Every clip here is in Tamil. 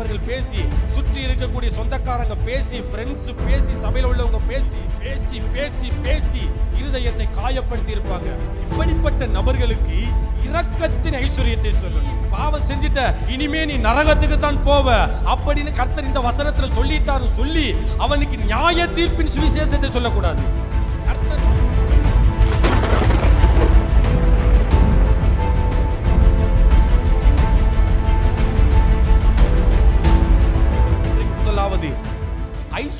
நபர்கள் பேசி சுற்றி இருக்கக்கூடிய சொந்தக்காரங்க பேசி ஃப்ரெண்ட்ஸ் பேசி சபையில் உள்ளவங்க பேசி பேசி பேசி பேசி இருதயத்தை காயப்படுத்தி இருப்பாங்க. இப்படிப்பட்ட நபர்களுக்கு இரக்கத்தின் ஐஸ்வர்யத்தை சொல்லு. பாவம் செஞ்சிட்ட இனிமே நீ நரகத்துக்கு தான் போவ. அப்படின்னு கர்த்தர் இந்த வசனத்துல சொல்லிட்டாரு சொல்லி அவனுக்கு நியாய தீர்ப்பின் சுவிசேஷத்தை சொல்லக்கூடாது.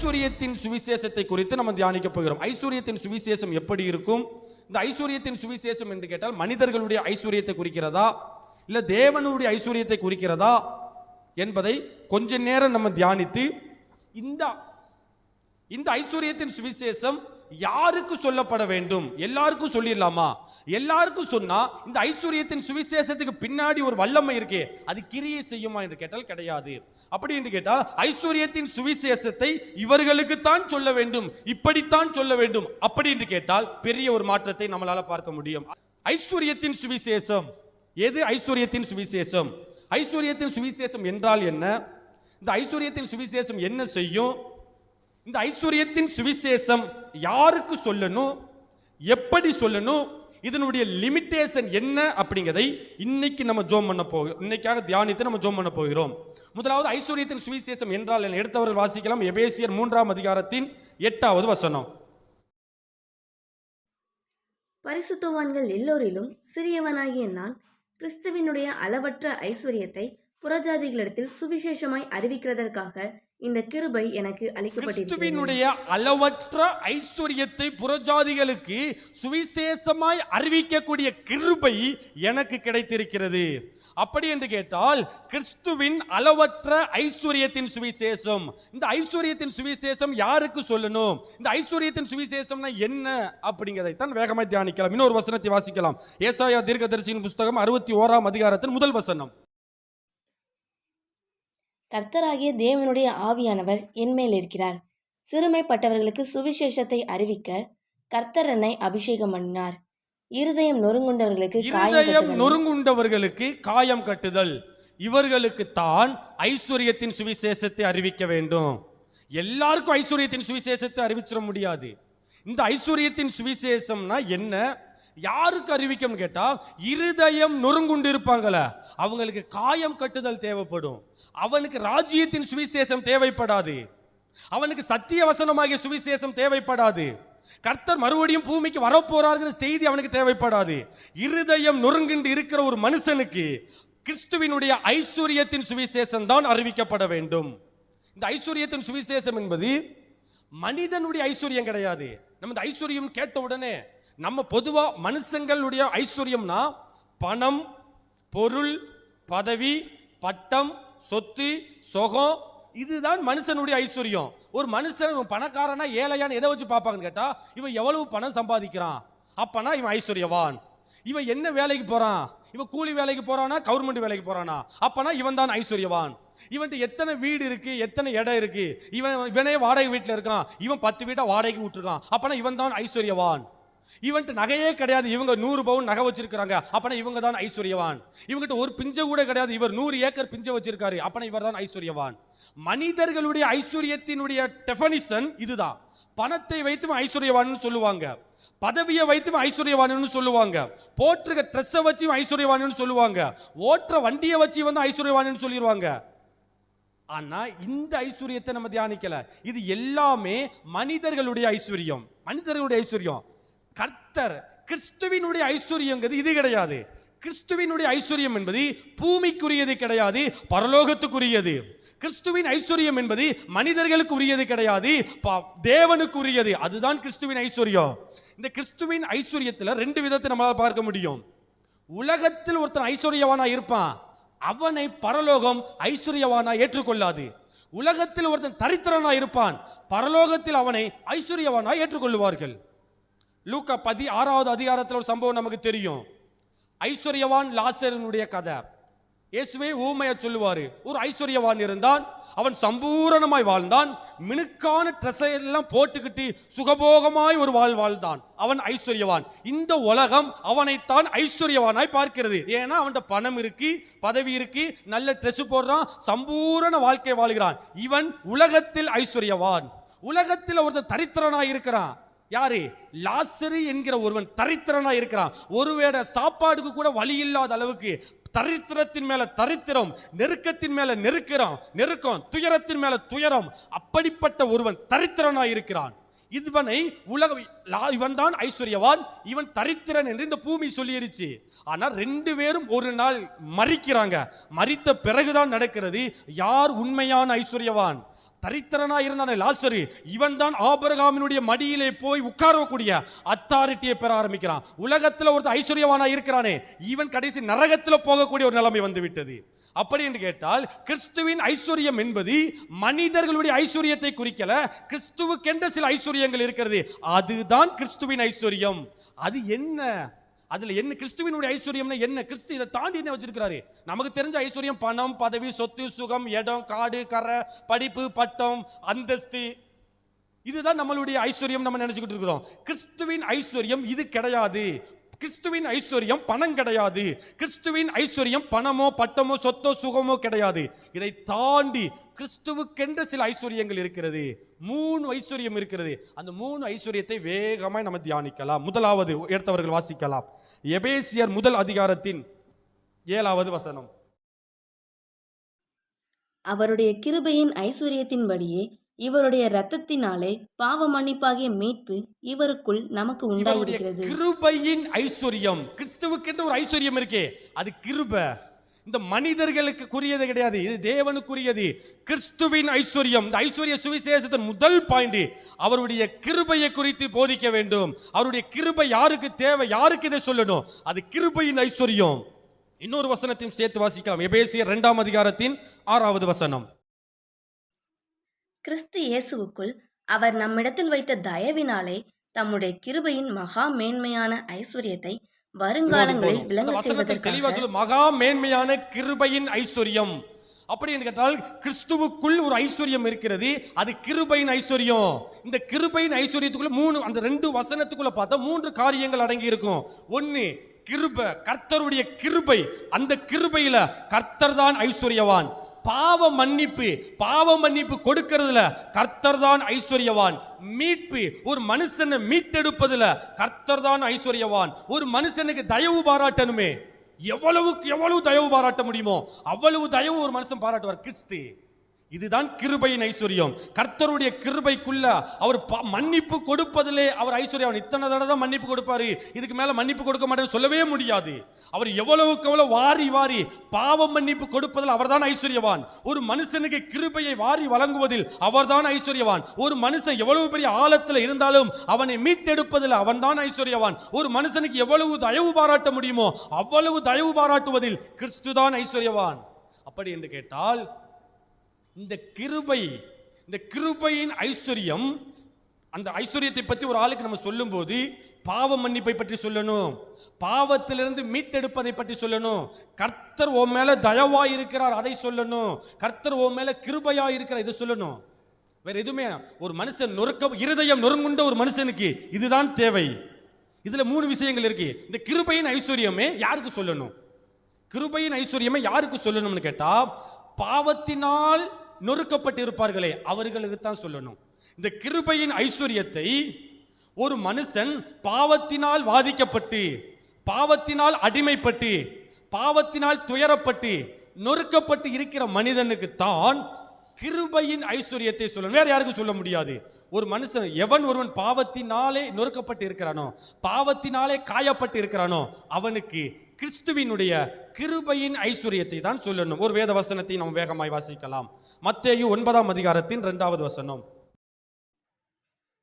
ஐஸ்வர்யத்தின் சுவிசேஷத்தை குறித்து நம்ம தியானிக்க போகிறோம். ஐஸ்வர்யத்தின் சுவிசேஷம் எப்படி இருக்கும்? இந்த ஐஸ்வர்யத்தின் சுவிசேஷம் என்று கேட்டால் மனிதர்களுடைய ஐஸ்வர்யத்தை குறிக்கிறதா? இல்ல தேவனுடைய ஐஸ்வர்யத்தை குறிக்கிறதா? என்பதை கொஞ்ச நேரம் நம்ம தியானித்து இந்த இந்த ஐஸ்வர்யத்தின் சுவிசேஷம் யாருக்கு சொல்லப்பட வேண்டும்? எல்லாருக்கும் சொல்லிடலாமா? எல்லாருக்கும் சொன்னா இந்த ஐஸ்வர்யத்தின் சுவிசேஷத்துக்கு பின்னாடி ஒரு வல்லமை இருக்கே அது கிரியை செய்யுமா என்று கேட்டால் கிடையாது. அப்படி என்று கேட்டால் ஐஸ்வர்யத்தின் சுவிசேஷத்தை இவர்களுக்கு தான் சொல்ல வேண்டும் இப்படித்தான் சொல்ல வேண்டும். அப்படி என்று கேட்டால் பெரிய ஒரு மாற்றத்தை நம்மளால பார்க்க முடியும். ஐஸ்வர்யத்தின் சுவிசேஷம். எது ஐஸ்வர்யத்தின் சுவிசேஷம்? ஐஸ்வர்யத்தின் சுவிசேஷம் என்றால் என்ன? இந்த ஐஸ்வர்யத்தின் சுவிசேஷம் என்ன செய்யும்? இந்த ஐஸ்வர்யத்தின் சுவிசேஷம் யாருக்கு சொல்லணும்? எப்படி சொல்லணும்? இதனுடைய லிமிட்டேஷன் என்ன அப்படிங்கிறதை இன்னைக்கு நம்ம ஜோம் பண்ண போகிறோம். இன்னைக்காக தியானித்து நம்ம ஜோம் பண்ண போகிறோம். முதலாவது ஐஸ்வர்யத்தின் சுவிசேஷம் என்றால் எடுத்தவர்கள் வாசிக்கலாம். எபேசியர் மூன்றாம் அதிகாரத்தின் எட்டாவது வசனம். பரிசுத்தவான்கள் எல்லோரிலும் சிறியவனாகிய நான் கிறிஸ்துவினுடைய அளவற்ற ஐஸ்வர்யத்தை புறஜாதிகளிடத்தில் சுவிசேஷமாய் அறிவிக்கிறதற்காக இந்த கிருபை எனக்கு அளிக்கப்பட்டிருக்கிறது. அளவற்ற ஐஸ்வர்யத்தை புறஜாதிகளுக்கு சுவிசேஷமாய் அறிவிக்கக்கூடிய கிருபை எனக்கு கிடைத்திருக்கிறது. அப்படி என்று கேட்டால் கிறிஸ்துவின் அளவற்ற ஐஸ்வர்யத்தின் சுவிசேஷம். இந்த ஐஸ்வர்யத்தின் சுவிசேஷம் யாருக்கு சொல்லணும்? இந்த ஐஸ்வர்யத்தின் சுவிசேஷம்னா என்ன? அப்படிங்கிறதை தான் வேகமாக தியானிக்கலாம். இன்னொரு வசனத்தை வாசிக்கலாம். ஏசாயா தீர்க்கதரிசியின் புஸ்தகம் அறுபத்தி ஓராம் அதிகாரத்தின் முதல் வசனம். கர்த்தராகிய தேவனுடைய ஆவியானவர் என்மேல் இருக்கிறார். சிறுமைப்பட்டவர்களுக்கு சுவிசேஷத்தை அறிவிக்க கர்த்தர் என்னை அபிஷேகம் பண்ணினார். இருதயம் நொறுங்குண்டவர்களுக்கு இருதயம் நொறுங்குண்டவர்களுக்கு காயம் கட்டுதல். இவர்களுக்கு தான் ஐஸ்வர்யத்தின் சுவிசேஷத்தை அறிவிக்க வேண்டும். எல்லாருக்கும் ஐஸ்வர்யத்தின் சுவிசேஷத்தை அறிவிச்சிட முடியாது. இந்த ஐஸ்வர்யத்தின் சுவிசேஷம்னா என்ன? யாருக்கு அறிவிக்கும் கேட்டா இருதயம் நொறுங்குண்டு இருப்பாங்கள அவங்களுக்கு காயம் கட்டுதல் தேவைப்படும். அவனுக்கு ராஜ்யத்தின் சுவிசேஷம் தேவைப்படாது. அவனுக்கு சத்திய வசனமாகிய சுவிசேஷம் தேவைப்படாது. கர்த்தர் மறுபடியும் பூமிக்கு வரப்போறாருங்கிற செய்தி அவனுக்கு தேவைப்படாது. இருதயம் நொறுங்கிண்டு இருக்கிற ஒரு மனுஷனுக்கு கிறிஸ்துவினுடைய ஐஸ்வர்யத்தின் சுவிசேஷம் தான் அறிவிக்கப்பட வேண்டும். இந்த ஐஸ்வர்யத்தின் சுவிசேஷம் என்பது மனிதனுடைய ஐஸ்வர்யம் கிடையாது. நம்ம இந்த ஐஸ்வர்யம் கேட்ட உடனே நம்ம பொதுவா மனுஷங்களுடைய ஐஸ்வர்யம்னா பணம் பொருள் பதவி பட்டம் சொத்து சொகம் இதுதான் மனுஷனுடைய ஐஸ்வர்யம். ஒரு மனுஷன் இவன் பணக்காரனா ஏழையான்னு எதை வச்சு பார்ப்பாங்கன்னு கேட்டால் இவன் எவ்வளவு பணம் சம்பாதிக்கிறான்? அப்பனா இவன் ஐஸ்வர்யவான். இவன் என்ன வேலைக்கு போகிறான் இவன் கூலி வேலைக்கு போகிறானா கவர்மெண்ட் வேலைக்கு போகிறானா அப்பனா இவன் தான் ஐஸ்வர்யவான். இவன்ட்டு எத்தனை வீடு இருக்கு எத்தனை இடம் இருக்கு? இவன் இவனே வாடகை வீட்டில் இருக்கான். இவன் பத்து வீட்டை வாடகைக்கு விட்டுருக்கான். அப்பனா இவன் தான் ஐஸ்வர்யவான். இவன்ட்டு நகையே கிடையாது. இவங்க நூறு பவுன் நகை வச்சிருக்கிறாங்க. அப்பனா இவங்க தான் ஐஸ்வர்யவான். இவங்ககிட்ட ஒரு பிஞ்சை கூட கிடையாது. இவர் நூறு ஏக்கர் பிஞ்சை வச்சிருக்காரு. அப்பனா இவர் தான் ஐஸ்வர்யவான். மனிதர்களுடைய ஐஸ்வர்யத்தினுடைய டெஃபனிஷன் இதுதான். பணத்தை வைத்து ஐஸ்வர்யவான் சொல்லுவாங்க. பதவியை வைத்து ஐஸ்வர்யவான்னு சொல்லுவாங்க. போட்டிருக்க ட்ரெஸ்ஸை வச்சு ஐஸ்வர்யவான்னு சொல்லுவாங்க. ஓட்டுற வண்டியை வச்சு வந்து ஐஸ்வர்யவான்னு சொல்லிடுவாங்க ஆனா இந்த ஐஸ்வர்யத்தை நம்ம தியானிக்கல. இது எல்லாமே மனிதர்களுடைய ஐஸ்வர்யம். மனிதர்களுடைய ஐஸ்வர்யம். கர்த்தர் கிறிஸ்துவினுடைய ஐஸ்வர்யங்கிறது இது கிடையாது. கிறிஸ்துவினுடைய ஐஸ்வர்யம் என்பது பூமிக்குரியது கிடையாது பரலோகத்துக்குரியது. கிறிஸ்துவின் ஐஸ்வர்யம் என்பது மனிதர்களுக்கு உரியது கிடையாது தேவனுக்கு உரியது அதுதான் கிறிஸ்துவின் ஐஸ்வர்யம். இந்த கிறிஸ்துவின் ஐஸ்வர்யத்தில் ரெண்டு விதத்தை நம்மளால் பார்க்க முடியும். உலகத்தில் ஒருத்தன் ஐஸ்வர்யவானா இருப்பான். அவனை பரலோகம் ஐஸ்வர்யவானா ஏற்றுக்கொள்ளாது. உலகத்தில் ஒருத்தன் தரித்திரனா இருப்பான். பரலோகத்தில் அவனை ஐஸ்வர்யவானா ஏற்றுக்கொள்வார்கள் லூக்கா பதி ஆறாவது அதிகாரத்தில் ஒரு சம்பவம் நமக்கு தெரியும். ஐஸ்வர்யவான் லாசரனுடைய கதை. இயேசுவே ஊமையை சொல்லுவார் ஒரு ஐஸ்வர்யவான் இருந்தான் அவன் சம்பூரணமாய் வாழ்ந்தான் மினுக்கான ட்ரெஸ்ஸை எல்லாம் போட்டுக்கிட்டு சுகபோகமாய் ஒரு வாழ் வாழ்ந்தான். அவன் ஐஸ்வர்யவான். இந்த உலகம் அவனைத்தான் ஐஸ்வர்யவானாய் பார்க்கிறது. ஏன்னா அவன்கிட்ட பணம் இருக்கு பதவி இருக்கு நல்ல ட்ரெஸ் போடுறான் சம்பூரண வாழ்க்கை வாழ்கிறான். இவன் உலகத்தில் ஐஸ்வர்யவான். உலகத்தில் ஒருத்தன் தரித்திரனாய் இருக்கிறான். யாரு? லாசரு என்கிற ஒருவன் தரித்திரனா இருக்கிறான். ஒருவேளை சாப்பாடுக்கு கூட வழி இல்லாத அளவுக்கு தரித்திரத்தின் மேல தரித்திரம் நெருக்கத்தின் மேல நெருக்கிறோம் நெருக்கம் துயரத்தின் மேல துயரம் அப்படிப்பட்ட ஒருவன் தரித்திரனா இருக்கிறான். இவனை உலக இவன் தான் ஐஸ்வர்யவான் இவன் தரித்திரன் என்று இந்த பூமி சொல்லிருச்சு. ஆனால் ரெண்டு பேரும் ஒரு நாள் மறிக்கிறாங்க. மறித்த பிறகுதான் நடக்கிறது யார் உண்மையான ஐஸ்வர்யவான்? தரித்திரனா இருந்தானே லாசரு இவன் தான் ஆபரகாமினுடைய மடியிலே போய் உட்காரக்கூடிய அத்தாரிட்டியை பெற ஆரம்பிக்கிறான். உலகத்தில் ஒருத்தர் ஐஸ்வர்யவானா இருக்கிறானே. இவன் கடைசி நரகத்தில் போகக்கூடிய ஒரு நிலைமை வந்து விட்டது அப்படி என்று கேட்டால் கிறிஸ்துவின் ஐஸ்வர்யம் என்பது மனிதர்களுடைய ஐஸ்வர்யத்தை குறிக்கல கிறிஸ்துவுக்கென்ற சில ஐஸ்வர்யங்கள் இருக்கிறது. அதுதான் கிறிஸ்துவின் ஐஸ்வர்யம். அது என்ன? அதில் என்ன கிறிஸ்துவினுடைய ஐஸ்வர்யம்னா என்ன கிறிஸ்து இதை தாண்டி என்ன வச்சிருக்கிறாரு? நமக்கு தெரிஞ்ச ஐஸ்வர்யம் பணம் பதவி சொத்து சுகம் இடம் காடு கரை படிப்பு பட்டம் அந்தஸ்து. இதுதான் நம்மளுடைய ஐஸ்வர்யம் நம்ம நினைச்சுக்கிட்டு இருக்கிறோம். கிறிஸ்துவின் ஐஸ்வர்யம் இது கிடையாது. கிறிஸ்துவின் ஐஸ்வர்யம் பணம் கிடையாது. கிறிஸ்துவின் ஐஸ்வர்யம் பணமோ பட்டமோ சொத்தோ சுகமோ கிடையாது. இதை தாண்டி கிறிஸ்துவுக்கென்ற சில ஐஸ்வர்யங்கள் இருக்கிறது. மூணு ஐஸ்வர்யம் இருக்கிறது. அந்த மூணு ஐஸ்வர்யத்தை வேகமாக நம்ம தியானிக்கலாம். முதலாவது எடுத்தவர்கள் வாசிக்கலாம். எபேசியர் முதல் அதிகாரத்தின் ஏழாவது வசனம். அவருடைய கிருபையின் ஐஸ்வர்யத்தின்படியே இவருடைய இரத்தத்தினாலே பாவ மன்னிப்பாகிய மீட்பு இவருக்குள் நமக்கு உண்டாயிருக்கிறது. கிருபையின் ஐஸ்வர்யம் கிறிஸ்துவுக்கென்று ஒரு ஐஸ்வர்யம் இருக்கே. அது கிருப. இந்த மனிதர்களுக்கு குறியது கிடையாது. இது தேவனுக்குரியது. கிறிஸ்துவின் ஐஸ்வர்யம். இந்த ஐஸ்வர்ய சுவிசேஷத்தின் முதல் பாயிண்ட் அவருடைய கிருபையை குறித்து போதிக்க வேண்டும். அவருடைய கிருபை யாருக்கு தேவை? யாருக்கு இதை சொல்லணும்? அது கிருபையின் ஐஸ்வர்யம். இன்னொரு வசனத்தையும் சேர்த்து வாசிக்கலாம். எபேசியர் இரண்டாம் அதிகாரத்தின் ஆறாவது வசனம். கிறிஸ்து இயேசுவுக்குள் அவர் நம்மிடத்தில் வைத்த தயவினாலே தம்முடைய கிருபையின் மகா மேன்மையான ஐஸ்வர்யத்தை வருங்காலங்களில் விளங்க சொல்லு மகா மேன்மையான கிருபையின் ஐஸ்வர்யம். அப்படி என்று கேட்டால் கிறிஸ்துவுக்குள் ஒரு ஐஸ்வர்யம் இருக்கிறது. அது கிருபையின் ஐஸ்வர்யம். இந்த கிருபையின் ஐஸ்வர்யத்துக்குள்ள மூணு அந்த ரெண்டு வசனத்துக்குள்ள பார்த்தா மூன்று காரியங்கள் அடங்கி இருக்கும். ஒன்னு கிருப கர்த்தருடைய கிருபை. அந்த கிருபையில கர்த்தர் தான் ஐஸ்வர்யவான். பாவ மன்னிப்பு பாவ மன்னிப்பு கொடுக்கறதுல கர்த்தர் தான் ஐஸ்வர்யவான். மீட்பு ஒரு மனுஷனை மீட்டெடுப்பதுல கர்த்தர் தான் ஐஸ்வர்யவான். ஒரு மனுஷனுக்கு தயவு பாராட்டணுமே. எவ்வளவுக்கு எவ்வளவு தயவு பாராட்ட முடியுமோ அவ்வளவு தயவு ஒரு மனுஷன் பாராட்டுவார். கிறிஸ்து. இதுதான் கிருபையின் ஐஸ்வர்யம். கர்த்தருடைய கிருபைக்குள்ள அவர் ப- மன்னிப்பு கொடுப்பதிலே அவர் ஐஸ்வர்யம். இத்தனை தடவை தான் மன்னிப்பு கொடுப்பாரு. இதுக்கு மேல மன்னிப்பு கொடுக்க மாட்டேன்னு சொல்லவே முடியாது. அவர் எவ்வளவுக்கு எவ்வளவு வாரி வாரி பாவம் மன்னிப்பு கொடுப்பதில் அவர்தான் ஐஸ்வர்யவான். ஒரு மனுஷனுக்கு கிருபையை வாரி வழங்குவதில் அவர்தான் ஐஸ்வர்யவான். ஒரு மனுஷன் எவ்வளவு பெரிய ஆழத்தில் இருந்தாலும் அவனை மீட்டெடுப்பதில் அவன்தான் ஐஸ்வர்யவான். ஒரு மனுஷனுக்கு எவ்வளவு தயவு பாராட்ட முடியுமோ அவ்வளவு தயவு பாராட்டுவதில் கிறிஸ்து தான் ஐஸ்வர்யவான். அப்படி என்று கேட்டால் இந்த கிருபை இந்த கிருபையின் ஐஸ்வர்யம் அந்த ஐஸ்வர்யத்தை பற்றி ஒரு ஆளுக்கு நம்ம சொல்லும்போது பாவ மன்னிப்பை பற்றி சொல்லணும். பாவத்திலிருந்து மீட்டெடுப்பதை பற்றி சொல்லணும். கர்த்தர் உன் மேல தயவா இருக்கிறார் அதை சொல்லணும். கர்த்தர் உன் மேல கிருபையா இருக்கிறார் இதை சொல்லணும். வேற எதுவுமே ஒரு மனுஷன் நொறுக்க இருதயம் நொறுங்குண்ட ஒரு மனுஷனுக்கு இதுதான் தேவை. இதுல மூணு விஷயங்கள் இருக்கு. இந்த கிருபையின் ஐஸ்வர்யமே யாருக்கு சொல்லணும்? கிருபையின் ஐஸ்வர்யமே யாருக்கு சொல்லணும்னு கேட்டா பாவத்தினால் நொறுக்கப்பட்டு இருப்பார்களே அவர்களுக்கு தான் சொல்லணும். இந்த கிருபையின் ஐஸ்வர்யத்தை ஒரு மனுஷன் பாவத்தினால் வாதிக்கப்பட்டு பாவத்தினால் அடிமைப்பட்டு பாவத்தினால் துயரப்பட்டு நொறுக்கப்பட்டு இருக்கிற மனிதனுக்கு தான் கிருபையின் ஐஸ்வர்யத்தை சொல்லணும். வேற யாருக்கும் சொல்ல முடியாது. ஒரு மனுஷன் எவன் ஒருவன் பாவத்தினாலே நொறுக்கப்பட்டு இருக்கிறானோ பாவத்தினாலே காயப்பட்டு இருக்கிறானோ அவனுக்கு கிறிஸ்துவினுடைய கிருபையின் ஐஸ்வர்யத்தை தான் சொல்லணும். ஒரு வேத வசனத்தை நாம் வேகமாய் வாசிக்கலாம். மத்தேயு ஒன்பதாம் அதிகாரத்தின் இரண்டாவது வசனம்.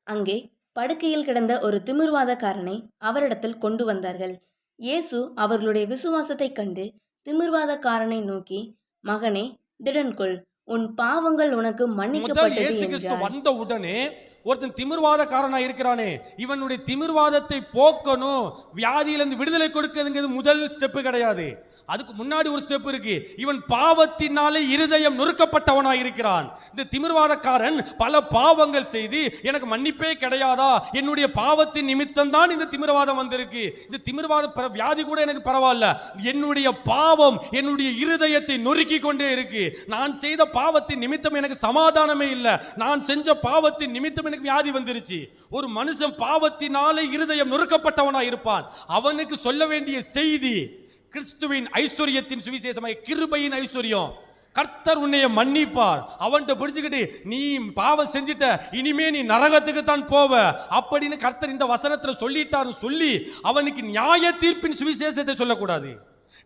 அங்கே படுக்கையில் கிடந்த ஒரு திமிர்வாதக்காரனை அவரிடத்தில் கொண்டு வந்தார்கள். இயேசு அவர்களுடைய விசுவாசத்தைக் கண்டு திமிர்வாதக்காரனை நோக்கி மகனே திடன்கொள் உன் பாவங்கள் உனக்கு மன்னிக்கப்பட்டது வந்த உடனே ஒருத்தன் திமிர்வாதக்காரனா இருக்கிறானே இவனுடைய திமிர்வாதத்தை போக்கணும் வியாதியிலிருந்து விடுதலை கொடுக்கிறதுங்கிறது முதல் ஸ்டெப்பு கிடையாது. அதுக்கு முன்னாடி ஒரு ஸ்டெப் இருக்கு. இவன் பாவத்தினாலே இருதயம் நொறுக்கப்பட்டவனாக இருக்கிறான் இந்த திமிர்வாதக்காரன் பல பாவங்கள் செய்து எனக்கு மன்னிப்பே கிடையாதா? என்னுடைய பாவத்தின் நிமித்தம் தான் இந்த திமிர்வாதம் வந்திருக்கு. இந்த திமிர்வாத பிற- வியாதி கூட எனக்கு பரவாயில்ல. என்னுடைய பாவம் என்னுடைய இருதயத்தை நொறுக்கி கொண்டே இருக்கு. நான் செய்த பாவத்தின் நிமித்தம் எனக்கு சமாதானமே இல்லை. நான் செஞ்ச பாவத்தின் நிமித்தம் எனக்கு வியாதி வந்துருச்சு. ஒரு மனுஷன் பாவத்தினாலே இருதயம் நொறுக்கப்பட்டவனாக இருப்பான் அவனுக்கு சொல்ல வேண்டிய செய்தி கிறிஸ்துவின் ஐஸ்வர்யத்தின் சுவிசேஷமாக கிருபையின் ஐஸ்வர்யம். கர்த்தர் உன்னைய மன்னிப்பார். அவன்கிட்ட பிடிச்சுக்கிட்டு நீ பாவம் செஞ்சிட்ட இனிமே நீ நரகத்துக்கு தான் போவ. அப்படின்னு கர்த்தர் இந்த வசனத்தில் சொல்லிட்டாரு சொல்லி அவனுக்கு நியாய தீர்ப்பின் சுவிசேஷத்தை சொல்லக்கூடாது.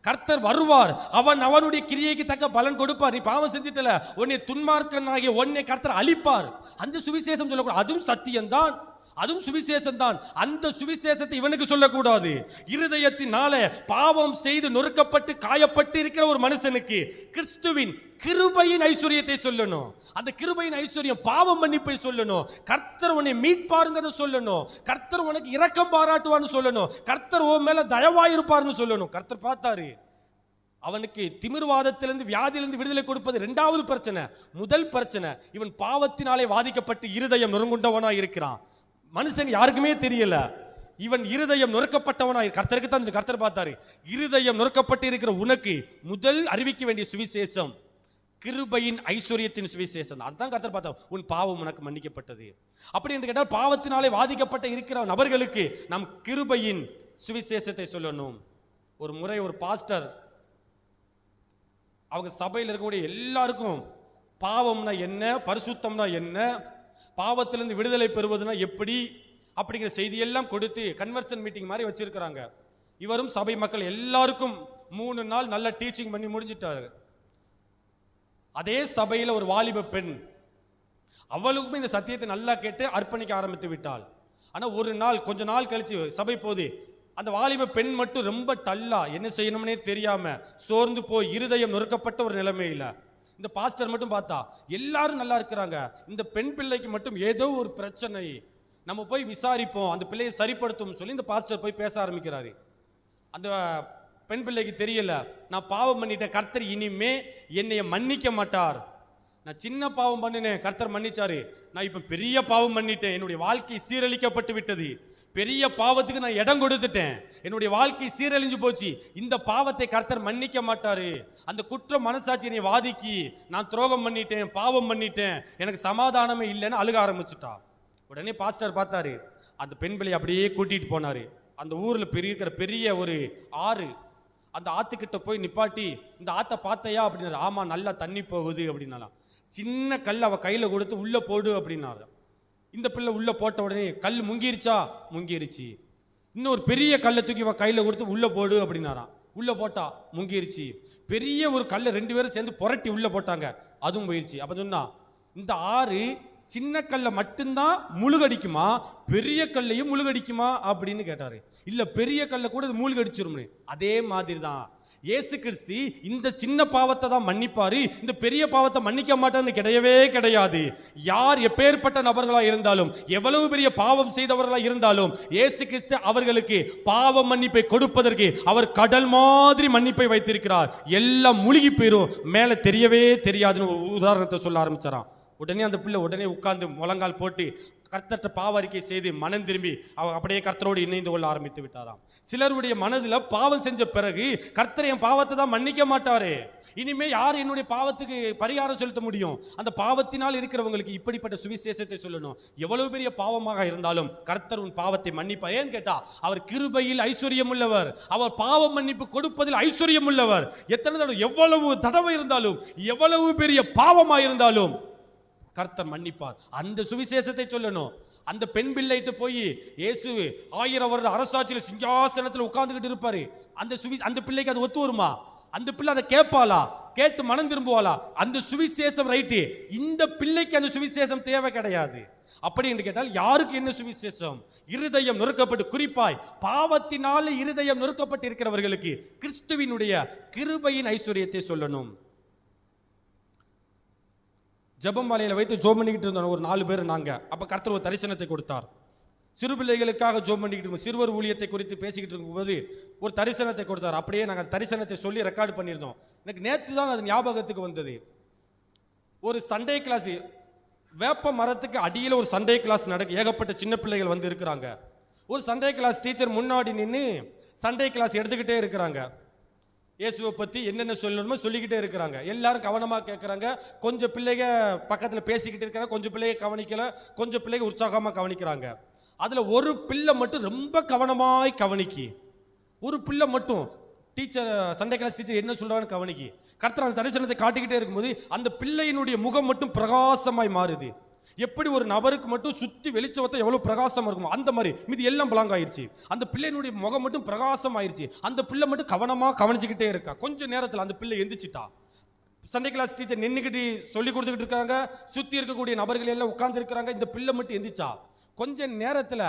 கர்த்தர் வருவார். அவன் அவனுடைய கிரியைக்கு தக்க பலன் கொடுப்பார். நீ பாவம் செஞ்சிட்டல உன்னை துன்மார்க்கன் ஆகிய உன்னை கர்த்தர் அழிப்பார். அந்த சுவிசேஷம் சொல்லக்கூடாது. அதுவும் சத்தியம்தான். அதுவும் சுவிசேஷம் தான் அந்த சுவிசேஷத்தை இவனுக்கு சொல்லக்கூடாது. இருதயத்தினால பாவம் செய்து நொறுக்கப்பட்டு காயப்பட்டு இருக்கிற ஒரு மனுஷனுக்கு கிறிஸ்துவின் கிருபையின் ஐஸ்வர்யத்தை சொல்லணும். அந்த கிருபையின் ஐஸ்வர்யம் பாவம் மன்னிப்பை சொல்லணும். கர்த்தர் உன்னை மீட்பாருங்கிறத சொல்லணும். கர்த்தர் உனக்கு இரக்கம் பாராட்டுவான்னு சொல்லணும். கர்த்தர் உன் மேல தயவாயிருப்பார்னு சொல்லணும். கர்த்தர் பார்த்தாரு. அவனுக்கு திமிர்வாதத்திலிருந்து வியாதியிலிருந்து விடுதலை கொடுப்பது இரண்டாவது பிரச்சனை. முதல் பிரச்சனை இவன் பாவத்தினாலே வாதிக்கப்பட்டு இருதயம் நொறுங்குண்டவனாக இருக்கிறான். மனுஷன் யாருக்குமே தெரியல. இவன் இருதயம் நொறுக்கப்பட்டவனாய் கர்த்தருக்கு தான் கர்த்தர் பார்த்தாரு. இருதயம் நொறுக்கப்பட்டு இருக்கிற உனக்கு முதல் அறிவிக்க வேண்டிய சுவிசேஷம் கிருபையின் ஐஸ்வர்யத்தின் சுவிசேஷம் அதுதான் கர்த்தர் பார்த்தா உன் பாவம் உனக்கு மன்னிக்கப்பட்டது. அப்படி என்று கேட்டால் பாவத்தினாலே வாதிக்கப்பட்ட இருக்கிற நபர்களுக்கு நம் கிருபையின் சுவிசேஷத்தை சொல்லணும். ஒரு முறை ஒரு பாஸ்டர் அவங்க சபையில் இருக்கக்கூடிய எல்லாருக்கும் பாவம்னா என்ன பரிசுத்தம்னா என்ன பாவத்திலிருந்து விடுதலை பெறுவதுனா எப்படி? அப்படிங்கிற செய்தியெல்லாம் கொடுத்து கன்வர்சன் மீட்டிங் மாதிரி வச்சிருக்கிறாங்க. இவரும் சபை மக்கள் எல்லாருக்கும் மூணு நாள் நல்ல டீச்சிங் பண்ணி முடிஞ்சிட்டாரு. அதே சபையில் ஒரு வாலிப பெண். அவளுக்குமே இந்த சத்தியத்தை நல்லா கேட்டு அர்ப்பணிக்க ஆரம்பித்து விட்டாள். ஆனால் ஒரு நாள் கொஞ்ச நாள் கழிச்சு சபை போது அந்த வாலிப பெண் மட்டும் ரொம்ப டல்லா. என்ன செய்யணும்னே தெரியாம சோர்ந்து போய் இருதயம் நொறுக்கப்பட்ட ஒரு நிலைமையில. இந்த பாஸ்டர் மட்டும் பார்த்தா எல்லாரும் நல்லா இருக்கிறாங்க. இந்த பெண் பிள்ளைக்கு மட்டும் ஏதோ ஒரு பிரச்சனை. நம்ம போய் விசாரிப்போம் அந்த பிள்ளையை சரிப்படுத்தும் சொல்லி இந்த பாஸ்டர் போய் பேச ஆரம்பிக்கிறாரு. அந்த பெண் பிள்ளைக்கு தெரியல நான் பாவம் பண்ணிட்டேன் கர்த்தர் இனிமே என்னைய மன்னிக்க மாட்டார். நான் சின்ன பாவம் பண்ணினேன் கர்த்தர் மன்னிச்சாரு. நான் இப்ப பெரிய பாவம் பண்ணிட்டேன் என்னுடைய வாழ்க்கை சீரழிக்கப்பட்டு விட்டது. பெரிய பாவத்துக்கு நான் இடம் கொடுத்துட்டேன். என்னுடைய வாழ்க்கை சீரழிஞ்சு போச்சு. இந்த பாவத்தை கர்த்தர் மன்னிக்க மாட்டாரு. அந்த குற்ற மனசாட்சி என்னை வாதிக்கி நான் துரோகம் பண்ணிட்டேன் பாவம் பண்ணிட்டேன். எனக்கு சமாதானமே இல்லைன்னு அழுக ஆரம்பிச்சுட்டா. உடனே பாஸ்டர் பார்த்தாரு. அந்த பெண் பிள்ளை அப்படியே கூட்டிட்டு போனாரு. அந்த ஊரில் பெரிய இருக்கிற பெரிய ஒரு ஆறு. அந்த ஆத்துக்கிட்ட போய் நிப்பாட்டி இந்த ஆத்தை பார்த்தையா? அப்படின்னாரு. ஆமா நல்லா தண்ணி போகுது அப்படின்னாலாம். சின்ன கல் அவ கையில் கொடுத்து உள்ளே போடு அப்படின்னாரு. இந்த பிள்ளை உள்ளே போட்ட உடனே கல் முங்கிருச்சா? முங்கிருச்சு. இன்னொரு பெரிய கல்லை தூக்கி அவ கையில் கொடுத்து உள்ளே போடு அப்படின்னாராம். உள்ளே போட்டா? முங்கிருச்சு. பெரிய ஒரு கல்லை ரெண்டு பேரும் சேர்ந்து புரட்டி உள்ளே போட்டாங்க. அதுவும் போயிடுச்சு அப்போ சொன்னா இந்த ஆறு சின்ன கல்லை மட்டும்தான் முழுகடிக்குமா? பெரிய கல்லையும் முழுகடிக்குமா? அப்படின்னு கேட்டார். இல்லை பெரிய கல்லை கூட மூழ்கடிச்சிரும்னு. அதே மாதிரி தான் இயேசு கிறிஸ்து இந்த சின்ன பாவத்தை தான் மன்னிப்பாரு. இந்த பெரிய பாவத்தை மன்னிக்க மாட்டான்னு கிடையவே கிடையாது. யார் எப்பேற்பட்ட நபர்களாக இருந்தாலும் எவ்வளவு பெரிய பாவம் செய்தவர்களாக இருந்தாலும் இயேசு கிறிஸ்து அவர்களுக்கு பாவ மன்னிப்பை கொடுப்பதற்கு அவர் கடல் மாதிரி மன்னிப்பை வைத்திருக்கிறார். எல்லாம் முழுகி போயிரும். மேலே தெரியவே தெரியாதுன்னு ஒரு உதாரணத்தை சொல்ல ஆரம்பிச்சாராம். உடனே அந்த பிள்ளை உடனே உட்கார்ந்து முழங்கால் போட்டு கர்த்தற்ற பாவரிக்கை செய்து மனம் திரும்பி அவர் அப்படியே கர்த்தரோடு இணைந்து கொள்ள ஆரம்பித்து விட்டாராம். சிலருடைய மனதில் பாவம் செஞ்ச பிறகு கர்த்தர் என் பாவத்தை தான் மன்னிக்க மாட்டாரே. இனிமே யார் என்னுடைய பாவத்துக்கு பரிகாரம் செலுத்த முடியும்? அந்த பாவத்தினால் இருக்கிறவங்களுக்கு இப்படிப்பட்ட சுவிசேஷத்தை சொல்லணும். எவ்வளவு பெரிய பாவமாக இருந்தாலும் கர்த்தர் உன் பாவத்தை மன்னிப்பா? ஏன்னு கேட்டா அவர் கிருபையில் ஐஸ்வர்யம் உள்ளவர் அவர் பாவ மன்னிப்பு கொடுப்பதில் ஐஸ்வர்யம் உள்ளவர் எத்தனை தடவை எவ்வளவு தடவை இருந்தாலும் எவ்வளவு பெரிய பாவமாக இருந்தாலும் கர்த்தர் மன்னிப்பார். அந்த சுவிசேஷத்தை சொல்லணும். அந்த பெண் பிள்ளைட்டு போய் இயேசு ஆயிரம் வருட அரசாட்சியில் சிங்காசனத்தில் உட்கார்ந்துக்கிட்டு இருப்பாரு. அந்த சுவி அந்த பிள்ளைக்கு அது ஒத்து வருமா? அந்த பிள்ளை அதை கேட்பாளா? கேட்டு மனம் திரும்புவாளா? அந்த சுவிசேஷம் ரைட்டு இந்த பிள்ளைக்கு அந்த சுவிசேஷம் தேவை கிடையாது. அப்படி என்று கேட்டால் யாருக்கு என்ன சுவிசேஷம்? இருதயம் நொறுக்கப்பட்டு குறிப்பாய் பாவத்தினால இருதயம் நொறுக்கப்பட்டு இருக்கிறவர்களுக்கு கிறிஸ்துவினுடைய கிருபையின் ஐஸ்வர்யத்தை சொல்லணும். ஜெபமாலையில் வைத்து ஜோம் பண்ணிக்கிட்டு இருந்தோம். ஒரு நாலு பேர் நாங்கள் அப்போ கர்த்தர் ஒரு தரிசனத்தை கொடுத்தார். சிறு பிள்ளைகளுக்காக ஜோம் பண்ணிக்கிட்டு இருக்கும். சிறுவர் ஊழியத்தை குறித்து பேசிக்கிட்டு இருக்கும்போது ஒரு தரிசனத்தை கொடுத்தார். அப்படியே நாங்கள் தரிசனத்தை சொல்லி ரெக்கார்டு பண்ணியிருந்தோம். எனக்கு நேற்று தான் அது ஞாபகத்துக்கு வந்தது. ஒரு சண்டே கிளாஸ் வேப்ப மரத்துக்கு அடியில் ஒரு சண்டே கிளாஸ் நடக்கு ஏகப்பட்ட சின்ன பிள்ளைகள் வந்து இருக்கிறாங்க. ஒரு சண்டே கிளாஸ் டீச்சர் முன்னாடி நின்று சண்டே கிளாஸ் எடுத்துக்கிட்டே இருக்கிறாங்க. இயேசுவை பற்றி என்னென்ன சொல்லணுமோ சொல்லிக்கிட்டே இருக்கிறாங்க. எல்லாரும் கவனமாக கேட்குறாங்க கொஞ்சம் பிள்ளைங்க பக்கத்தில் பேசிக்கிட்டு இருக்கிறாங்க. கொஞ்சம் பிள்ளைங்க கவனிக்கல. கொஞ்சம் பிள்ளைங்க உற்சாகமாக கவனிக்கிறாங்க. அதில் ஒரு பிள்ளை மட்டும் ரொம்ப கவனமாய் கவனிக்கி. ஒரு பிள்ளை மட்டும் டீச்சர் சண்டே கிளாஸ் டீச்சர் என்ன சொல்கிறான்னு கவனிக்கி. கர்த்தர் அந்த தரிசனத்தை காட்டிக்கிட்டே இருக்கும்போது அந்த பிள்ளையினுடைய முகம் மட்டும் பிரகாசமாய் மாறுது. எப்படி ஒரு நபருக்கு மட்டும் சுற்றி வெளிச்சவத்தை எவ்வளோ பிரகாசம் இருக்குமோ அந்த மாதிரி. மீது எல்லாம் blank அந்த பிள்ளையினுடைய முகம் மட்டும் பிரகாசம் ஆயிருச்சு அந்த பிள்ளை மட்டும் கவனமாக கவனிச்சுக்கிட்டே இருக்கா. கொஞ்சம் நேரத்தில் அந்த பிள்ளை எந்திரிச்சிட்டா. சண்டே கிளாஸ் டீச்சர் நின்றுக்கிட்டு சொல்லி கொடுத்துக்கிட்டு இருக்காங்க. சுற்றி இருக்கக்கூடிய நபர்கள் எல்லாம் உட்காந்துருக்கிறாங்க இந்த பிள்ளை மட்டும் எந்திரிச்சா. கொஞ்ச நேரத்தில்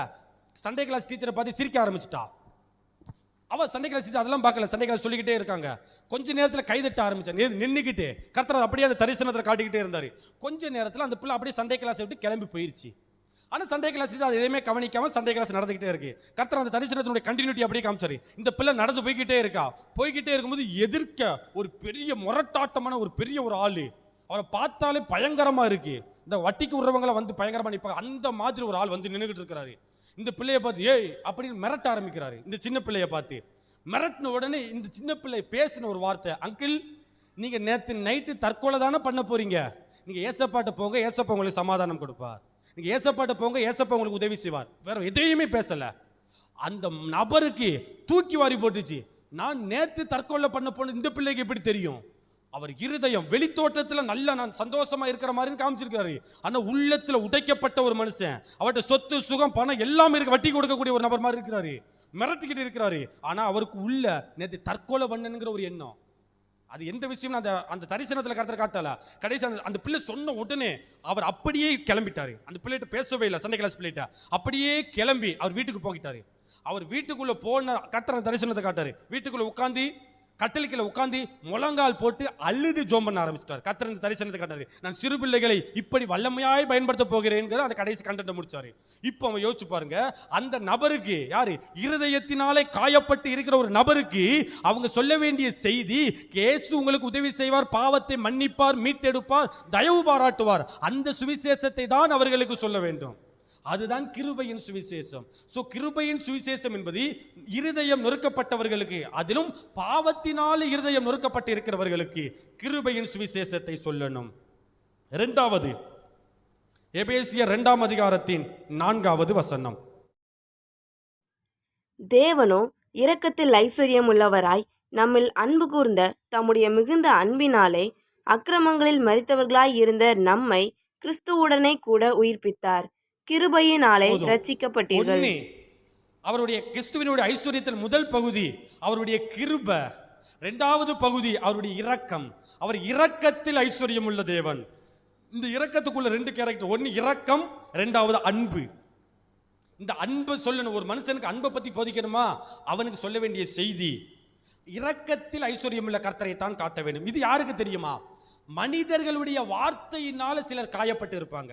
சண்டே கிளாஸ் டீச்சரை பார்த்து சிரிக்க ஆரம்பிச்சிட்டா. அவ சண்டை கிளாஸ் அதெல்லாம் பார்க்கல சண்டை சொல்லிக்கிட்டே இருக்காங்க. கொஞ்ச நேரத்தில் கைதட்ட ஆரம்பிச்சான் எது நின்றுக்கிட்டு கர்த்தர் அப்படியே அந்த தரிசனத்தில் காட்டிக்கிட்டே இருந்தார். கொஞ்ச நேரத்தில் அந்த பிள்ளை அப்படியே சண்டை கிளாஸை விட்டு கிளம்பி போயிருச்சு. ஆனால் சண்டை கிளாஸ் அது எதையுமே கவனிக்காம சண்டை கிளாஸ் நடந்துகிட்டே இருக்கு. கர்த்தர் அந்த தரிசனத்தினுடைய கண்டினியூட்டி அப்படியே காமிச்சாரு. இந்த பிள்ளை நடந்து போய்கிட்டே இருக்கா? போய்கிட்டே இருக்கும்போது எதிர்க்க ஒரு பெரிய முரட்டாட்டமான ஒரு பெரிய ஒரு ஆளு. அவரை பார்த்தாலே பயங்கரமாக இருக்கு. இந்த வட்டிக்கு விடுறவங்களை வந்து பயங்கரமாக நிற்பாங்க அந்த மாதிரி ஒரு ஆள் வந்து நின்றுக்கிட்டு இருக்கிறாரு. இந்த பிள்ளைய பார்த்து ஏய் அப்படின்னு மிரட்ட ஆரம்பிக்கிறாரு. இந்த சின்ன பிள்ளையை பார்த்து. மிரட்டின உடனே இந்த சின்ன பிள்ளை பேசின ஒரு வார்த்தை அங்கிள் நீங்கள் நேற்று நைட்டு தற்கொலை தானே பண்ண போறீங்க? நீங்கள் ஏசப்பாட்ட போங்க ஏசப்பா உங்களுக்கு சமாதானம் கொடுப்பார். நீங்கள் ஏசப்பாட்ட போங்க ஏசப்பா உங்களுக்கு உதவி செய்வார். வேற எதையுமே பேசலை. அந்த நபருக்கு தூக்கி வாரி போட்டுச்சு. நான் நேற்று தற்கொலை பண்ண போன இந்த பிள்ளைக்கு எப்படி தெரியும்? அவர் இருதயம் வெளித்தோட்டத்தில் நல்ல நான் சந்தோஷமா இருக்கிற மாதிரி காமிச்சிருக்காரு. ஆனா உள்ளத்துல உடைக்கப்பட்ட ஒரு மனுஷன் அவர்கிட்ட சொத்து சுகம் பணம் எல்லாமே இருக்கு. வட்டி கொடுக்கக்கூடிய ஒரு நபர் மாதிரி இருக்கிறாரு. மிரட்டிக்கிட்டு இருக்கிறாரு. ஆனா அவருக்கு உள்ள நேற்று தற்கொலை பண்ணனுங்கிற ஒரு எண்ணம். அது எந்த விஷயம் அந்த அந்த தரிசனத்தில் கருத்து காட்டல. கடைசி அந்த அந்த பிள்ளை சொன்ன உடனே அவர் அப்படியே கிளம்பிட்டாரு. அந்த பிள்ளைகிட்ட பேசவே இல்லை சண்டை கிளாஸ் பிள்ளைகிட்ட. அப்படியே கிளம்பி அவர் வீட்டுக்கு போகிட்டாரு. அவர் வீட்டுக்குள்ள போன கட்டுற அந்த தரிசனத்தை காட்டாரு. வீட்டுக்குள்ள உட்காந்து கட்டளிக்கல உட்காந்து முழங்கால் போட்டு அழுது ஜோம் பண்ண ஆரம்பிச்சிட்டார். கர்த்தர் இந்த தரிசனத்தை காட்டாரு. நான் சிறு பிள்ளைகளை இப்படி வல்லமையாய் பயன்படுத்த போகிறேன்ங்கிற அந்த கடைசி கண்டென்ட் முடிச்சாரு. இப்போ அவன் யோசிச்சு பாருங்க அந்த நபருக்கு யாரு? இருதயத்தினாலே காயப்பட்டு இருக்கிற ஒரு நபருக்கு அவங்க சொல்ல வேண்டிய செய்தி கேசு உங்களுக்கு உதவி செய்வார் பாவத்தை மன்னிப்பார் மீட்டெடுப்பார் தயவு பாராட்டுவார். அந்த சுவிசேஷத்தை தான் அவர்களுக்கு சொல்ல வேண்டும். அதுதான் கிருபையின் சுவிசேஷம். ஸோ கிருபையின் சுவிசேஷம் என்பது இருதயம் நொறுக்கப்பட்டவர்களுக்கு அதிலும் பாவத்தினால் இருதயம் நொறுக்கப்பட்டு இருக்கிறவர்களுக்கு கிருபையின் சுவிசேஷத்தை சொல்லணும். இரண்டாவது எபேசிய இரண்டாம் அதிகாரத்தின் நான்காவது வசனம். தேவனோ இரக்கத்தில் ஐஸ்வர்யம் உள்ளவராய் நம்மில் அன்பு கூர்ந்த தம்முடைய மிகுந்த அன்பினாலே அக்கிரமங்களில் மறித்தவர்களாய் இருந்த நம்மை கிறிஸ்துவுடனே கூட உயிர்ப்பித்தார். கிருபையினாலே. ரட்சிக்கப்பட்டீர்கள். அவருடைய கிறிஸ்துவினுடைய ஐஸ்வர்யத்தில் முதல் பகுதி அவருடைய கிருப. இரண்டாவது பகுதி அவருடைய இரக்கம். அவர் இரக்கத்தில் ஐஸ்வர்யம் உள்ள தேவன். இந்த இரக்கத்துக்குள்ள ரெண்டு கேரக்டர் ஒன்னு இரக்கம் இரண்டாவது அன்பு. இந்த அன்பை சொல்லணும். ஒரு மனுஷனுக்கு அன்பை பத்தி போதிக்கணுமா? அவனுக்கு சொல்ல வேண்டிய செய்தி. இரக்கத்தில் ஐஸ்வர்யம் உள்ள கர்த்தரை தான் காட்ட வேண்டும். இது யாருக்கு தெரியுமா? மனிதர்களுடைய வார்த்தையினால சிலர் காயப்பட்டு இருப்பாங்க.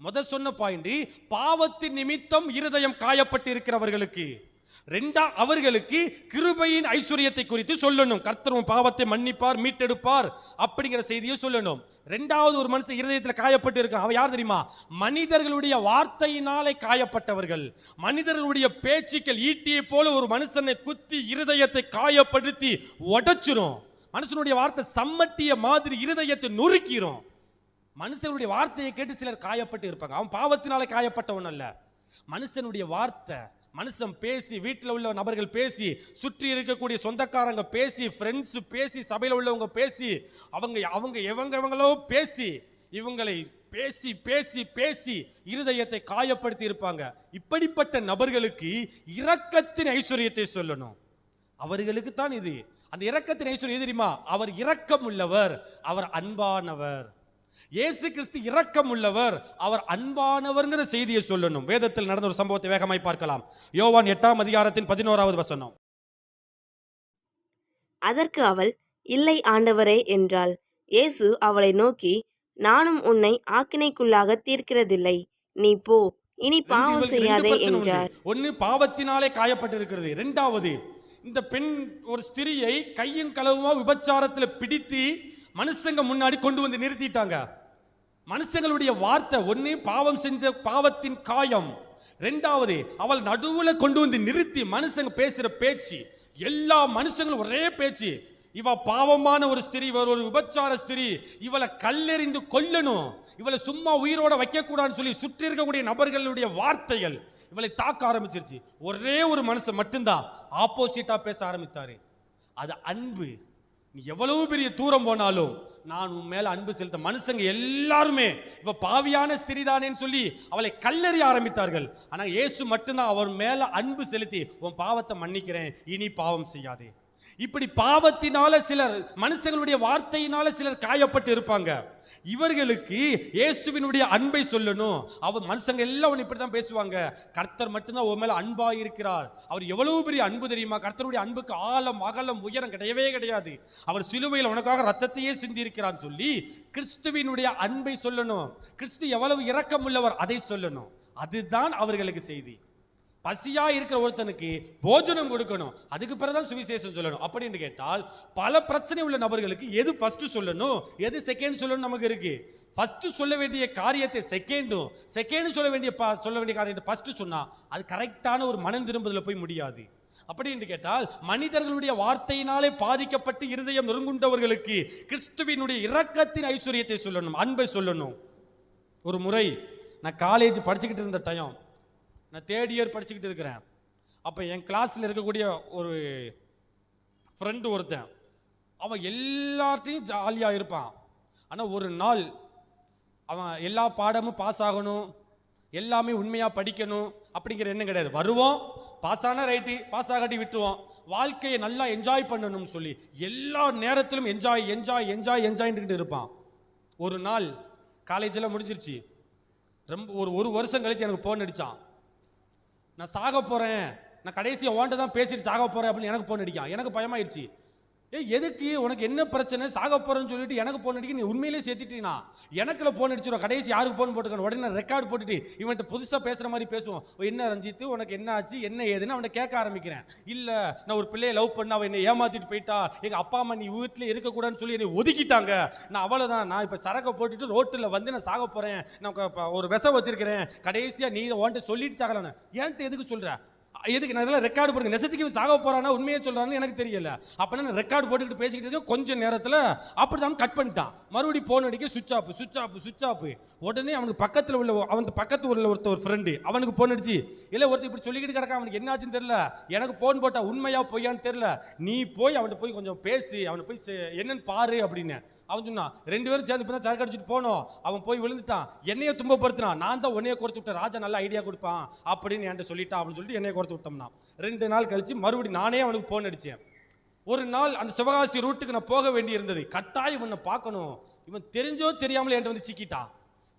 முதல் சொன்ன பாயிண்ட் பாவத்தின் நிமித்தம் இருதயம் காயப்பட்டு இருக்கிறவர்களுக்கு ரெண்டா அவர்களுக்கு கிருபையின் ஐஸ்வர்யத்தை குறித்து சொல்லணும். கர்த்தரும் பாவத்தை மன்னிப்பார் மீட்டெடுப்பார் அப்படிங்கிற செய்தியை சொல்லணும். ரெண்டாவது ஒரு மனுஷன் இருதயத்தில் காயப்பட்டு இருக்கான் அவன் யார் தெரியுமா? மனிதர்களுடைய வார்த்தையினாலே காயப்பட்டவர்கள். மனிதர்களுடைய பேச்சுக்கள் ஈட்டியை போல ஒரு மனுஷனை குத்தி இருதயத்தை காயப்படுத்தி உடைச்சிரும். மனுஷனுடைய வார்த்தை சம்மட்டிய மாதிரி இருதயத்தை நொறுக்கிரும். மனுஷனுடைய வார்த்தையை கேட்டு சிலர் காயப்பட்டு இருப்பாங்க. அவன் பாவத்தினாலே காயப்பட்டவன் அல்ல. மனுஷனுடைய வார்த்தை மனுஷன் பேசி வீட்டில் உள்ள நபர்கள் பேசி சுற்றி இருக்கக்கூடிய சொந்தக்காரங்க பேசி ஃப்ரெண்ட்ஸ் பேசி சபையில் உள்ளவங்க பேசி அவங்க அவங்க எவங்க எவங்களோ பேசி இவங்களை பேசி பேசி பேசி இருதயத்தை காயப்படுத்தி இருப்பாங்க. இப்படிப்பட்ட நபர்களுக்கு இரக்கத்தின் ஐஸ்வர்யத்தை சொல்லணும். அவர்களுக்கு தான் இது. அந்த இரக்கத்தின் ஐஸ்வர்யம் தெரியுமா? அவர் இரக்கம் உள்ளவர் அவர் அன்பானவர். இயேசு கிறிஸ்து இரக்கம் உள்ளவர் அவர் அன்பானவர்ங்கிற செய்தியை சொல்லணும். வேதத்தில் நடந்த ஒரு சம்பவத்தை வேகமாய் பார்க்கலாம். யோவான் எட்டாம் அதிகாரத்தின் பதினோராவது வசனம். அதற்கு அவள் இல்லை ஆண்டவரே என்றாள். இயேசு அவளை நோக்கி நானும் உன்னை ஆக்கினைக்குள்ளாக தீர்க்கிறதில்லை. நீ போ. இனி பாவம் செய்யாதே. என்றார். ஒண்ணு பாவத்தினாலே காயப்பட்டிருக்கிறது. ரெண்டாவது இந்த பெண் ஒரு ஸ்திரியை கையும் களவுமா விபச்சாரத்துல பிடித்து மனுஷங்க முன்னாடி கொண்டு வந்து நிறுத்திட்டாங்க. மனுஷங்களுடைய வார்த்தை ஒன்று பாவம் செஞ்ச பாவத்தின் காயம். ரெண்டாவது அவள் நடுவுல கொண்டு வந்து நிறுத்தி மனுஷங்க பேசுற பேச்சு. எல்லா மனுஷங்களும் ஒரே பேச்சு. இவ பாவமான ஒரு ஸ்திரீ இவர் ஒரு விபச்சார ஸ்திரீ. இவளை கல்லெறிந்து கொல்லணும். இவளை சும்மா உயிரோட வைக்க கூடாதுன்னு சொல்லி சுற்றி இருக்கக்கூடிய நபர்களுடைய வார்த்தைகள் இவளை தாக்க ஆரம்பிச்சிருச்சு. ஒரே ஒரு மனுஷன் மட்டும்தான் ஆப்போசிட்டா பேச ஆரம்பித்தாரு. அது அன்பு. நீ எவ்வளவு பெரிய தூரம் போனாலும் நான் உன் மேல அன்பு செலுத்த மனுஷங்க எல்லாருமே இவ பாவியான ஸ்திரிதானேன்னு சொல்லி அவளை கல்லறிய ஆரம்பித்தார்கள். ஆனா இயேசு மட்டும்தான் அவர் மேல அன்பு செலுத்தி உன் பாவத்தை மன்னிக்கிறேன் இனி பாவம் செய்யாதே. இப்படி பாவத்தினால சிலர் மனுஷங்களுடைய வார்த்தையினால சிலர் காயப்பட்டு இருப்பாங்க. இவர்களுக்கு இயேசுவினுடைய அன்பை சொல்லணும். அவர் மனுஷங்க எல்லாம் ஒன்று இப்படி தான் பேசுவாங்க. கர்த்தர் மட்டும்தான் உன் மேல அன்பாக இருக்கிறார். அவர் எவ்வளவு பெரிய அன்பு தெரியுமா? கர்த்தருடைய அன்புக்கு ஆழம் அகலம் உயரம் கிடையவே கிடையாது. அவர் சிலுவையில் உனக்காக ரத்தத்தையே சிந்தி இருக்கிறான்னு சொல்லி கிறிஸ்துவினுடைய அன்பை சொல்லணும். கிறிஸ்து எவ்வளவு இரக்கம் உள்ளவர் அதை சொல்லணும். அதுதான் அவர்களுக்கு செய்தி. பசியா இருக்கிற ஒருத்தனுக்கு போஜனம் கொடுக்கணும். அதுக்கு பிறகுதான் சுவிசேஷம் சொல்லணும். அப்படின்னு கேட்டால் பல பிரச்சனை உள்ள நபர்களுக்கு எது ஃபர்ஸ்ட் சொல்லணும்? எது செகண்ட் சொல்லணும் நமக்கு இருக்கு? ஃபர்ஸ்ட் சொல்ல வேண்டிய காரியத்தை செகண்டும் செகண்ட் சொல்ல வேண்டிய சொல்ல வேண்டிய காரியத்தை ஃபர்ஸ்ட் சொன்னா அது கரெக்டான ஒரு மனம் திரும்புதல போய் முடியாது. அப்படி என்று கேட்டால் மனிதர்களுடைய வார்த்தையினாலே பாதிக்கப்பட்டு இருதயம் நொறுங்குண்டவர்களுக்கு கிறிஸ்துவினுடைய இரக்கத்தின் ஐஸ்வர்யத்தை சொல்லணும் அன்பை சொல்லணும். ஒரு முறை நான் காலேஜ் படிச்சுக்கிட்டு இருந்த டைம் நான் தேர்ட் இயர் படிச்சுக்கிட்டு இருக்கிறேன். அப்போ என் கிளாஸில் இருக்கக்கூடிய ஒரு ஃப்ரெண்டு ஒருத்தன் அவன் எல்லாத்தையும் ஜாலியாக இருப்பான். ஆனால் ஒரு நாள் அவன் எல்லா பாடமும் பாஸ் ஆகணும் எல்லாமே உண்மையாக படிக்கணும் அப்படிங்கிற எண்ணம் கிடையாது. வருவோம் பாஸ் ஆனால் ரைட்டு பாஸ் ஆகாட்டி விட்டுருவோம். வாழ்க்கையை நல்லா என்ஜாய் பண்ணணும்னு சொல்லி எல்லா நேரத்திலும் என்ஜாய் என்ஜாய் என்ஜாய் என்ஜாய்ன்ட்டு இருப்பான். ஒரு நாள் காலேஜெல்லாம் முடிஞ்சிருச்சு. ரொம்ப ஒரு ஒரு வருஷம் கழிச்சு எனக்கு ஃபோன் அடித்தான் நான் சாக போகிறேன் நான் கடைசியை ஓன்ட்ட தான் பேசிட்டு சாக போகிறேன் அப்படின்னு எனக்கு போன் அடிக்கான். எனக்கு பயமாயிடுச்சு ஏய் எதுக்கு? உனக்கு என்ன பிரச்சனை? சாக போறேன்னு சொல்லிட்டு எனக்கு ஃபோன் அடிக்க நீ உண்மையிலே சேர்த்துட்டீனா? எனக்குள்ள ஃபோன் அடிச்சிடும் கடைசி யாருக்கு ஃபோன் போட்டுக்கணும்? உடனே ரெக்கார்டு போட்டுட்டு இவன்ட்ட புதுசாக பேசுற மாதிரி பேசுவோம். ஓ, என்ன ரஞ்சித்து உனக்கு என்ன ஆச்சு? என்ன ஏதுன்னு அவனை கேட்க ஆரம்பிக்கிறேன். இல்லை நான் ஒரு பிள்ளையை லவ் பண்ண அவன் என்னை ஏமாத்திட்டு போயிட்டா. எங்கள் அப்பா அம்மா நீ வீட்டில் இருக்கக்கூடாதுன்னு சொல்லி என்னை ஒதுக்கிட்டாங்க. நான் அவ்வளோதான் நான் இப்போ சரக்கை போட்டுட்டு ரோட்டில் வந்து நான் சாக போகிறேன் நான் ஒரு விஷம் வச்சிருக்கிறேன். கடைசியாக நீ உன்ட்டு சொல்லிட்டு சாகலான்னு ஏன்ட்டு எதுக்கு சொல்கிற எதுக்கு? நான் இதெல்லாம் ரெக்கார்டு போடுங்க நெசத்துக்கு சாக போகிறானா உண்மையை சொல்கிறான்னு எனக்கு தெரியல. அப்போ நான் ரெக்கார்டு போட்டுக்கிட்டு பேசிக்கிட்டு இருக்கேன். கொஞ்சம் நேரத்தில் அப்படி தான் கட் பண்ணிட்டான். மறுபடியும் போன் அடிக்க switch off switch off switch off உடனே அவனுக்கு பக்கத்தில் உள்ள அவன் பக்கத்து உள்ள ஒருத்த ஒரு ஃப்ரெண்டு அவனுக்கு போன் அடிச்சு இல்லை ஒருத்தர் இப்படி சொல்லிக்கிட்டு கிடக்க அவனுக்கு என்னாச்சுன்னு தெரில எனக்கு போன் போட்டா உண்மையாக பொய்யான்னு தெரில நீ போய் அவன்கிட்ட போய் கொஞ்சம் பேசு. அவனை போய் சே- என்னன்னு பாரு அப்படின்னு. அவன் சொன்னான் ரெண்டு பேரும் சேர்ந்து இப்போ தான் சரக்கு அடிச்சுட்டு போனோம். அவன் போய் விழுந்துட்டான். என்னையை துன்பப்படுத்தினான். நான் தான் உன்னைய கொடுத்து விட்டேன் ராஜா நல்ல ஐடியா கொடுப்பான். அப்படின்னு என்கிட்ட சொல்லிட்டான் அப்படின்னு சொல்லிட்டு என்னைய கொடுத்து விட்டோம்னா ரெண்டு நாள் கழிச்சு மறுபடியும் நானே அவனுக்கு போன் அடித்தேன் ஒரு நாள் அந்த சிவகாசி ரூட்டுக்கு நான் போக வேண்டி இருந்தது. கட்டாயம் இவனை பார்க்கணும். இவன் தெரிஞ்சோ தெரியாமலே என்கிட்ட வந்து சிக்கிட்டான்.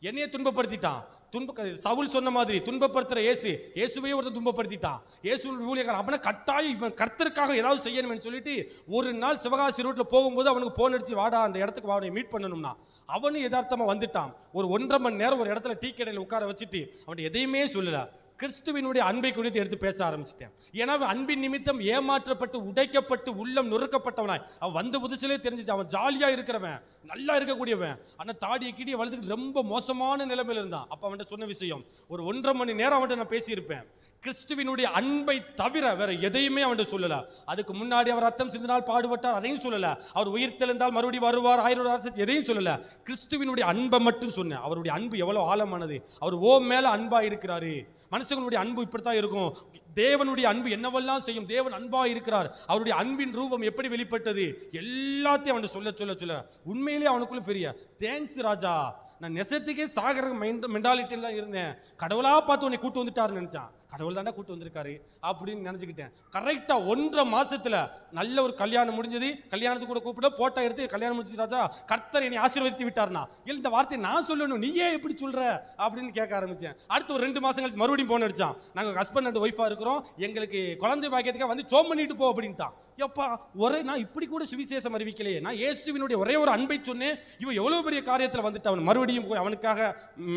என்னையை துன்பப்படுத்திட்டான். துன்ப சவுல் சொன்ன மாதிரி துன்பப்படுத்துகிற இயேசு இயேசுவையே ஒருத்தர் துன்பப்படுத்திட்டான். இயேசு ஊழியக்காரன் அவனை கட்டாயம் இவன் கர்த்தருக்காக ஏதாவது செய்யணும்னு சொல்லிட்டு ஒரு நாள் சிவகாசி ரோட்டில் போகும்போது அவனுக்கு போன் அடிச்சு வாடா அந்த இடத்துக்கு அவனை மீட் பண்ணணும்னா. அவனும் எதார்த்தமாக வந்துட்டான். ஒரு ஒன்றரை மணி நேரம் ஒரு இடத்துல டீ கடையில் உட்கார வச்சுட்டு அவன் எதையுமே சொல்லலை. கிறிஸ்துவினுடைய அன்பை குறித்து எடுத்து பேச ஆரம்பிச்சிட்டேன். ஏன்னா அவன் அன்பின் நிமித்தம் ஏமாற்றப்பட்டு உடைக்கப்பட்டு உள்ளம் நொறுக்கப்பட்டவனாய். அவன் வந்த புதுசிலே தெரிஞ்சிச்சு அவன் ஜாலியாக இருக்கிறவன் நல்லா இருக்கக்கூடியவன். ஆனால் தாடியை கீடியை வளர்த்துக்கிட்டு ரொம்ப மோசமான நிலைமையில இருந்தான். அப்போ அவன்கிட்ட சொன்ன விஷயம் ஒரு ஒன்றரை மணி நேரம் அவன்கிட்ட நான் பேசியிருப்பேன். கிறிஸ்துவினுடைய அன்பை தவிர வேற எதையுமே அவன்கிட்ட சொல்லல. அதுக்கு முன்னாடி அவர் ரத்தம் சிந்தினால் பாடுபட்டார் அதையும் சொல்லல. அவர் உயிர் தெளிந்தால் மறுபடியும் வருவார் ஆயிரம் அரசு எதையும் சொல்லல. கிறிஸ்துவினுடைய அன்பை மட்டும் சொன்னேன். அவருடைய அன்பு எவ்வளவு ஆழமானது. அவர் ஓ மேல அன்பா இருக்கிறாரு. மனுஷங்களுடைய அன்பு இப்படித்தான் இருக்கும். தேவனுடைய அன்பு என்னவெல்லாம் செய்யும்? தேவன் அன்பா இருக்கிறார். அவருடைய அன்பின் ரூபம் எப்படி வெளிப்பட்டது? எல்லாத்தையும் அவன் சொல்ல சொல்ல சொல்ல. உண்மையிலேயே அவனுக்குள்ள பெரிய தேங்க்ஸ் ராஜா. நான் நெசத்துக்கே சாகர மென்டாலிட்டியில் தான் இருந்தேன். கடவுளாக பார்த்து உன்னை கூட்டு வந்துட்டாருன்னு நினச்சான். கடவுள் தாண்டா கூட்டு வந்திருக்காரு அப்படின்னு நினச்சிக்கிட்டேன். கரெக்டாக ஒன்றரை மாதத்தில் நல்ல ஒரு கல்யாணம் முடிஞ்சது. கல்யாணத்துக்கு கூட கூப்பிட போட்டோ எடுத்து கல்யாணம் முடிச்சு ராஜா கர்த்தர் என்னை ஆசீர்வதித்து விட்டார்னா. இல்லை இந்த வார்த்தையை நான் சொல்லணும். நீ ஏன் எப்படி சொல்கிற அப்படின்னு கேட்க ஆரம்பித்தேன் அடுத்து ஒரு ரெண்டு மாதம் கழிச்சு மறுபடியும் போன் அடிச்சான். நாங்கள் ஹஸ்பண்ட் அண்ட் ஒய்ஃபாக இருக்கிறோம். எங்களுக்கு குழந்தை பாக்கியத்துக்காக வந்து சோம் பண்ணிட்டு போ அப்படின்ட்டான். எப்பா ஒரே நான் இப்படி கூட சுவிசேஷம் அறிவிக்கலையே. நான் இயேசுவினுடைய ஒரே ஒரு அன்பை சொன்னேன். இவன் எவ்வளோ பெரிய காரியத்தில் வந்துட்டு அவன் மறுபடியும் போய் அவனுக்காக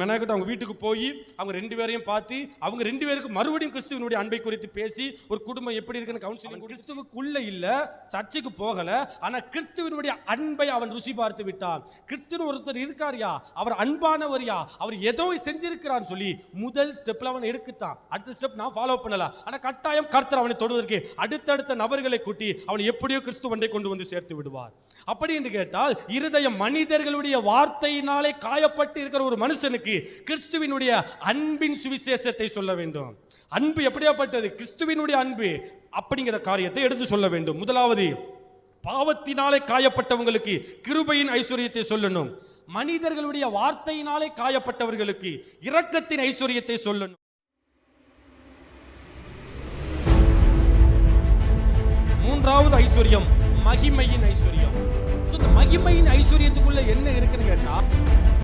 மெனகிட்ட அவங்க வீட்டுக்கு போய் அவங்க ரெண்டு பேரையும் பார்த்து அவங்க ரெண்டு பேருக்கு மறுபடியும் கிறிஸ்துவனுடைய அன்பை குறித்து பேசி ஒரு குடும்பம் எப்படி இருக்குன்னு கவுன்சிலிங் கிறிஸ்துவுக்குள்ள இல்ல சர்ச்சுக்கு போகல ஆனா கிறிஸ்துவனுடைய அன்பை அவன் ருசி பார்த்து விட்டான். கிறிஸ்துவ ஒருத்தர் இருக்காருயா? அவர் அன்பானவர்யா? அவர் ஏதோ செஞ்சிருக்கிறான்னு சொல்லி முதல் ஸ்டெப்ல அவன் எடுத்துட்டான். அடுத்த ஸ்டெப் நான் ஃபாலோ பண்ணல. ஆனா கட்டாயம் கர்த்தர் அவனை தொடுவதற்கு அடுத்தடுத்த நபர்களை கூட்டி அவனை எப்படியோ கிறிஸ்துவண்டை கொண்டு வந்து சேர்த்து விடுவார். அப்படி என்று கேட்டால் இருதயம் மனிதர்களுடைய வார்த்தையினாலே காயப்பட்டு இருக்கிற ஒரு மனுஷனுக்கு கிறிஸ்துவினுடைய அன்பின் சுவிசேஷத்தை சொல்ல வேண்டும். அன்பு எப்படியாப்பட்டது? கிறிஸ்துவினுடைய அன்பு. அப்படிங்கிற காரியத்தை எடுத்து சொல்ல வேண்டும். முதலாவது பாவத்தினாலே காயப்பட்டவங்களுக்கு கிருபையின் ஐஸ்வர்யத்தை சொல்லணும். மனிதர்களுடைய வார்த்தையினாலே காயப்பட்டவர்களுக்கு இரக்கத்தின் ஐஸ்வர்யத்தை சொல்லணும். மூன்றாவது ஐஸ்வர்யம் மகிமையின் ஐஸ்வர்யம். மகிமையின் ஐஸ்வர்யத்துக்குள்ள என்ன இருக்குன்னு கேட்டா